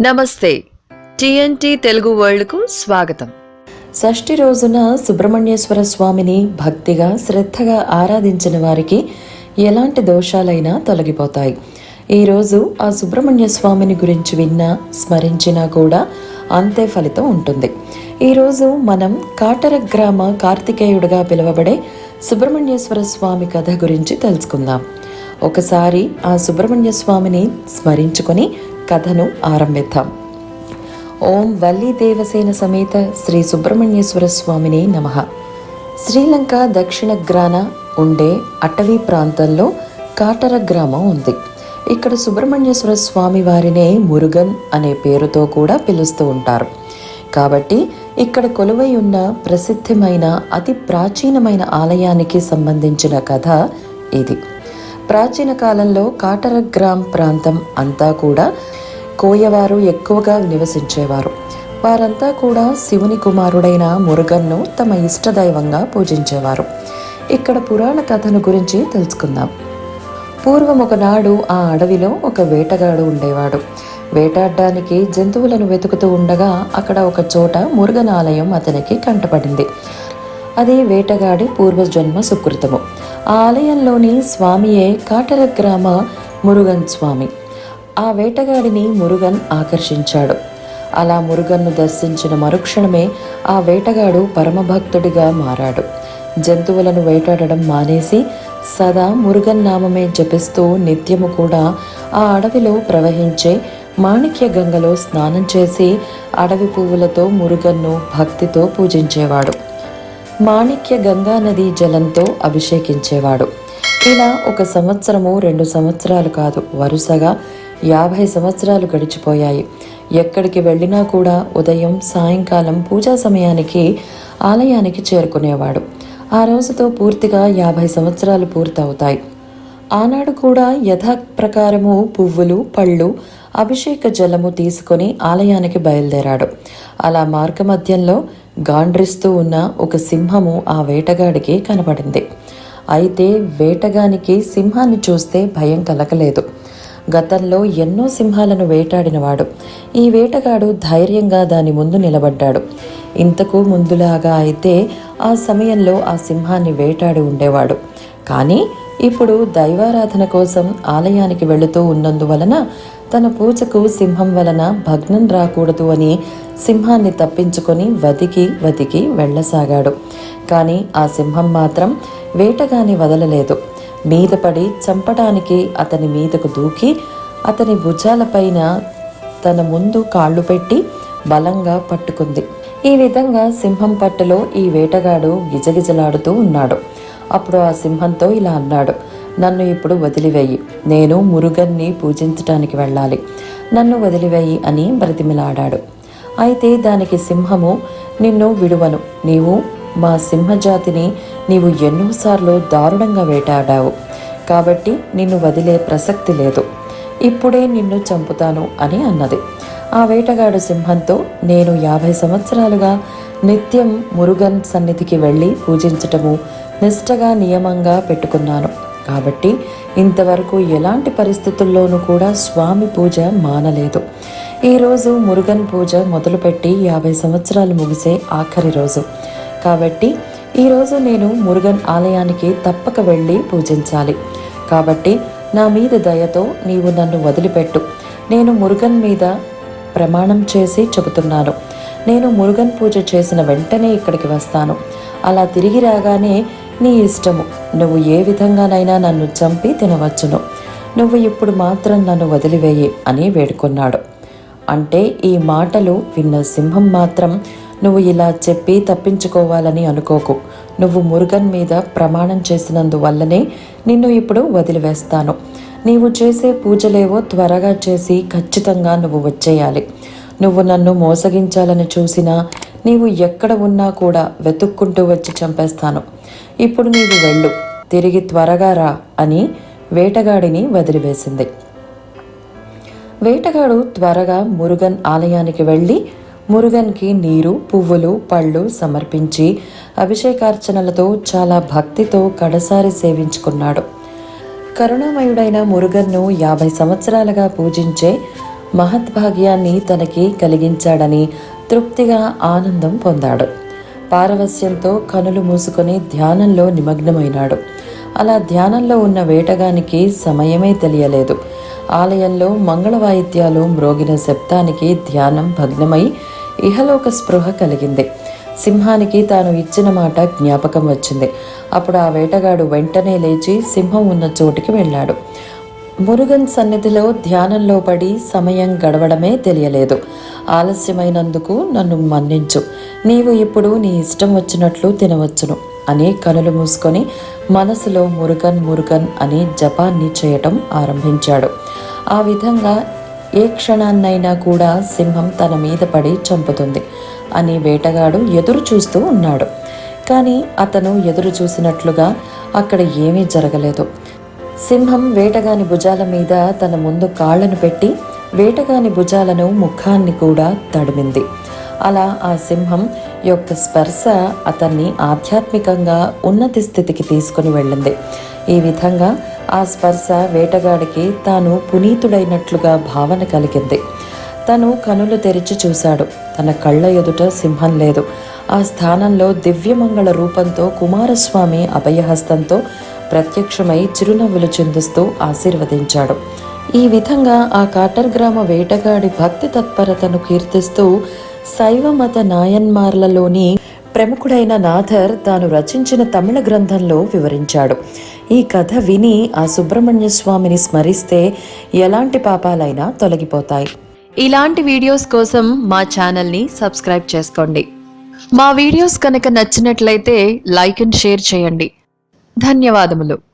నమస్తే. టిఎన్టి తెలుగు వరల్డ్కు స్వాగతం. షష్ఠి రోజున సుబ్రహ్మణ్యేశ్వర స్వామిని భక్తిగా శ్రద్ధగా ఆరాధించిన వారికి ఎలాంటి దోషాలైనా తొలగిపోతాయి. ఈరోజు ఆ సుబ్రహ్మణ్య స్వామిని గురించి విన్నా స్మరించినా కూడా అంతే ఫలితం ఉంటుంది. ఈరోజు మనం కాటర గ్రామ కార్తికేయుడిగా పిలువబడే సుబ్రహ్మణ్యేశ్వర స్వామి కథ గురించి తెలుసుకుందాం. ఒకసారి ఆ సుబ్రహ్మణ్య స్వామిని స్మరించుకొని కథను ఆరంభిద్దాం. ఓం వల్లి దేవసేన సమేత శ్రీ సుబ్రహ్మణ్యేశ్వర స్వామిని నమ. శ్రీలంక దక్షిణ గ్రాన ఉండే అటవీ ప్రాంతంలో కాటర గ్రామం ఉంది. ఇక్కడ సుబ్రహ్మణ్యేశ్వర స్వామి వారినే మురుగన్ అనే పేరుతో కూడా పిలుస్తూ ఉంటారు. కాబట్టి ఇక్కడ కొలువై ఉన్న ప్రసిద్ధమైన అతి ప్రాచీనమైన ఆలయానికి సంబంధించిన కథ ఇది. ప్రాచీన కాలంలో కాటరగ్రామ్ ప్రాంతం అంతా కూడా కోయవారు ఎక్కువగా నివసించేవారు. వారంతా కూడా శివుని కుమారుడైన మురుగన్ను తమ ఇష్టదైవంగా పూజించేవారు. ఇక్కడ పురాణ కథను గురించి తెలుసుకుందాం. పూర్వం ఒకనాడు ఆ అడవిలో ఒక వేటగాడు ఉండేవాడు. వేటాడడానికి జంతువులను వెతుకుతూ ఉండగా అక్కడ ఒక చోట మురుగనాలయం అతనికి కంటపడింది. అది వేటగాడి పూర్వజన్మ సుకృతము. ఆలయంలోని స్వామియే కాటర గ్రామ మురుగన్ స్వామి. ఆ వేటగాడిని మురుగన్ ఆకర్షించాడు. అలా మురుగన్ను దర్శించిన మరుక్షణమే ఆ వేటగాడు పరమభక్తుడిగా మారాడు. జంతువులను వేటాడడం మానేసి సదా మురుగన్ నామమే జపిస్తూ నిత్యము కూడా ఆ అడవిలో ప్రవహించే మాణిక్య గంగలో స్నానం చేసి అడవి పువ్వులతో మురుగన్ను భక్తితో పూజించేవాడు. మాణిక్య గంగానది జలంతో అభిషేకించేవాడు. ఇలా ఒక సంవత్సరము రెండు సంవత్సరాలు కాదు వరుసగా యాభై సంవత్సరాలు గడిచిపోయాయి. ఎక్కడికి వెళ్ళినా కూడా ఉదయం సాయంకాలం పూజా సమయానికి ఆలయానికి చేరుకునేవాడు. ఆ రోజుతో పూర్తిగా యాభై సంవత్సరాలు పూర్తవుతాయి. ఆనాడు కూడా యథాప్రకారము పువ్వులు పళ్ళు అభిషేక జలము తీసుకొని ఆలయానికి బయలుదేరాడు. అలా మార్గమధ్యంలో గాండ్రిస్తూ ఉన్న ఒక సింహము ఆ వేటగాడికి కనబడింది. అయితే వేటగానికి సింహాన్ని చూస్తే భయం కలగలేదు. గతంలో ఎన్నో సింహాలను వేటాడినవాడు. ఈ వేటగాడు ధైర్యంగా దాని ముందు నిలబడ్డాడు. ఇంతకు ముందులాగా అయితే ఆ సమయంలో ఆ సింహాన్ని వేటాడి ఉండేవాడు. కానీ ఇప్పుడు దైవారాధన కోసం ఆలయానికి వెళుతూ ఉన్నందువలన తన పూజకు సింహం వలన భగ్నం రాకూడదు అని సింహాన్ని తప్పించుకొని వతికి వదికి వెళ్ళసాగాడు. కానీ ఆ సింహం మాత్రం వేటగాని వదలలేదు. మీద పడి చంపడానికి అతని మీదకు దూకి అతని భుజాలపైన తన ముందు కాళ్ళు పెట్టి బలంగా పట్టుకుంది. ఈ విధంగా సింహం పట్టులో ఈ వేటగాడు గిజగిజలాడుతూ ఉన్నాడు. అప్పుడు ఆ సింహంతో ఇలా అన్నాడు నన్ను ఇప్పుడు వదిలివేయి. నేను మురుగన్ని పూజించటానికి వెళ్ళాలి. నన్ను వదిలివేయి అని బ్రతిమిలాడాడు. అయితే దానికి సింహము నిన్ను విడువను. నీవు మా సింహజాతిని నీవు ఎన్నోసార్లు దారుణంగా వేటాడావు. కాబట్టి నిన్ను వదిలే ప్రసక్తి లేదు. ఇప్పుడే నిన్ను చంపుతాను అని అన్నది. ఆ వేటగాడు సింహంతో నేను యాభై సంవత్సరాలుగా నిత్యం మురుగన్ సన్నిధికి వెళ్ళి పూజించటము నిష్టగా నియమంగా పెట్టుకున్నాను. కాబట్టి ఇంతవరకు ఎలాంటి పరిస్థితుల్లోనూ కూడా స్వామి పూజ మానలేదు. ఈరోజు మురుగన్ పూజ మొదలుపెట్టి యాభై సంవత్సరాలు ముగిసే ఆఖరి రోజు. కాబట్టి ఈరోజు నేను మురుగన్ ఆలయానికి తప్పక వెళ్ళి పూజించాలి. కాబట్టి నా మీద దయతో నీవు నన్ను వదిలిపెట్టు. నేను మురుగన్ మీద ప్రమాణం చేసి చెబుతున్నాను. నేను మురుగన్ పూజ చేసిన వెంటనే ఇక్కడికి వస్తాను. అలా తిరిగి రాగానే నీ ఇష్టము. నువ్వు ఏ విధంగానైనా నన్ను చంపి తినవచ్చును. నువ్వు ఇప్పుడు మాత్రం నన్ను వదిలివేయి అని వేడుకున్నాడు. అంటే ఈ మాటలు విన్న సింహం మాత్రం నువ్వు ఇలా చెప్పి తప్పించుకోవాలని అనుకోకు. నువ్వు మురుగన్ మీద ప్రమాణం చేసినందువల్లనే నిన్ను ఇప్పుడు వదిలివేస్తాను. నీవు చేసే పూజలేవో త్వరగా చేసి ఖచ్చితంగా నువ్వు వచ్చేయాలి. నువ్వు నన్ను మోసగించాలని చూసినా నీవు ఎక్కడ ఉన్నా కూడా వెతుక్కుంటూ వచ్చి చంపేస్తాను. ఇప్పుడు నీవు వెళ్ళు. తిరిగి త్వరగా రా అని వేటగాడిని వదిలివేసింది. వేటగాడు త్వరగా మురుగన్ ఆలయానికి వెళ్ళి మురుగన్కి నీరు పువ్వులు పళ్ళు సమర్పించి అభిషేకార్చనలతో చాలా భక్తితో కడసారి సేవించుకున్నాడు. కరుణామయుడైన మురుగన్ను యాభై సంవత్సరాలుగా పూజించే మహద్భాగ్యాన్ని తనకి కలిగించాడని తృప్తిగా ఆనందం పొందాడు. పారవస్యంతో కనులు మూసుకొని ధ్యానంలో నిమగ్నమైనాడు. అలా ధ్యానంలో ఉన్న వేటగానికి సమయమే తెలియలేదు. ఆలయంలో మంగళ వాయిద్యాలు మ్రోగిన శబ్దానికి ధ్యానం భగ్నమై ఇహలోక స్పృహ కలిగింది. సింహానికి తాను ఇచ్చిన మాట జ్ఞాపకం వచ్చింది. అప్పుడు ఆ వేటగాడు వెంటనే లేచి సింహం ఉన్న చోటికి వెళ్ళాడు. మురుగన్ సన్నిధిలో ధ్యానంలో పడి సమయం గడవడమే తెలియలేదు. ఆలస్యమైనందుకు నన్ను మన్నించు. నీవు ఇప్పుడు నీ ఇష్టం వచ్చినట్లు తినవచ్చును. అని కనులు మూసుకొని మనసులో మురుగన్ మురుగన్ అని జపాన్ని చేయటం ఆరంభించాడు. ఆ విధంగా ఏ క్షణాన్నైనా కూడా సింహం తన మీద పడి చంపుతుంది అని వేటగాడు ఎదురు చూస్తూ ఉన్నాడు. కానీ అతను ఎదురు చూసినట్లుగా అక్కడ ఏమీ జరగలేదు. సింహం వేటగాని భుజాల మీద తన ముందు కాళ్ళను పెట్టి వేటగాని భుజాలను ముఖాన్ని కూడా తడిమింది. అలా ఆ సింహం యొక్క స్పర్శ అతన్ని ఆధ్యాత్మికంగా ఉన్నతి స్థితికి తీసుకుని వెళ్ళింది. ఈ విధంగా ఆ స్పర్శ వేటగాడికి తాను పునీతుడైనట్లుగా భావన కలిగింది. తను కనులు తెరిచి చూశాడు. తన కళ్ళ ఎదుట సింహం లేదు. ఆ స్థానంలో దివ్యమంగళ రూపంతో కుమారస్వామి అభయహస్తంతో ప్రత్యక్షమై చిరునవ్వులు చిందిస్తూ ఆశీర్వదించాడు. ఈ విధంగా ఆ కాటర్ గ్రామ వేటగాడి భక్తి తత్పరతను కీర్తిస్తూ శైవ మత నాయన్మార్లలోని ప్రముఖుడైన నాథర్ తాను రచించిన తమిళ గ్రంథంలో వివరించాడు. ఈ కథ విని ఆ సుబ్రహ్మణ్య స్వామిని స్మరిస్తే ఎలాంటి పాపాలైనా తొలగిపోతాయి. ఇలాంటి వీడియోస్ కోసం మా ఛానల్ని సబ్స్క్రైబ్ చేసుకోండి. మా వీడియోస్ కనుక నచ్చినట్లయితే లైక్ అండ్ షేర్ చేయండి. ధన్యవాదములు.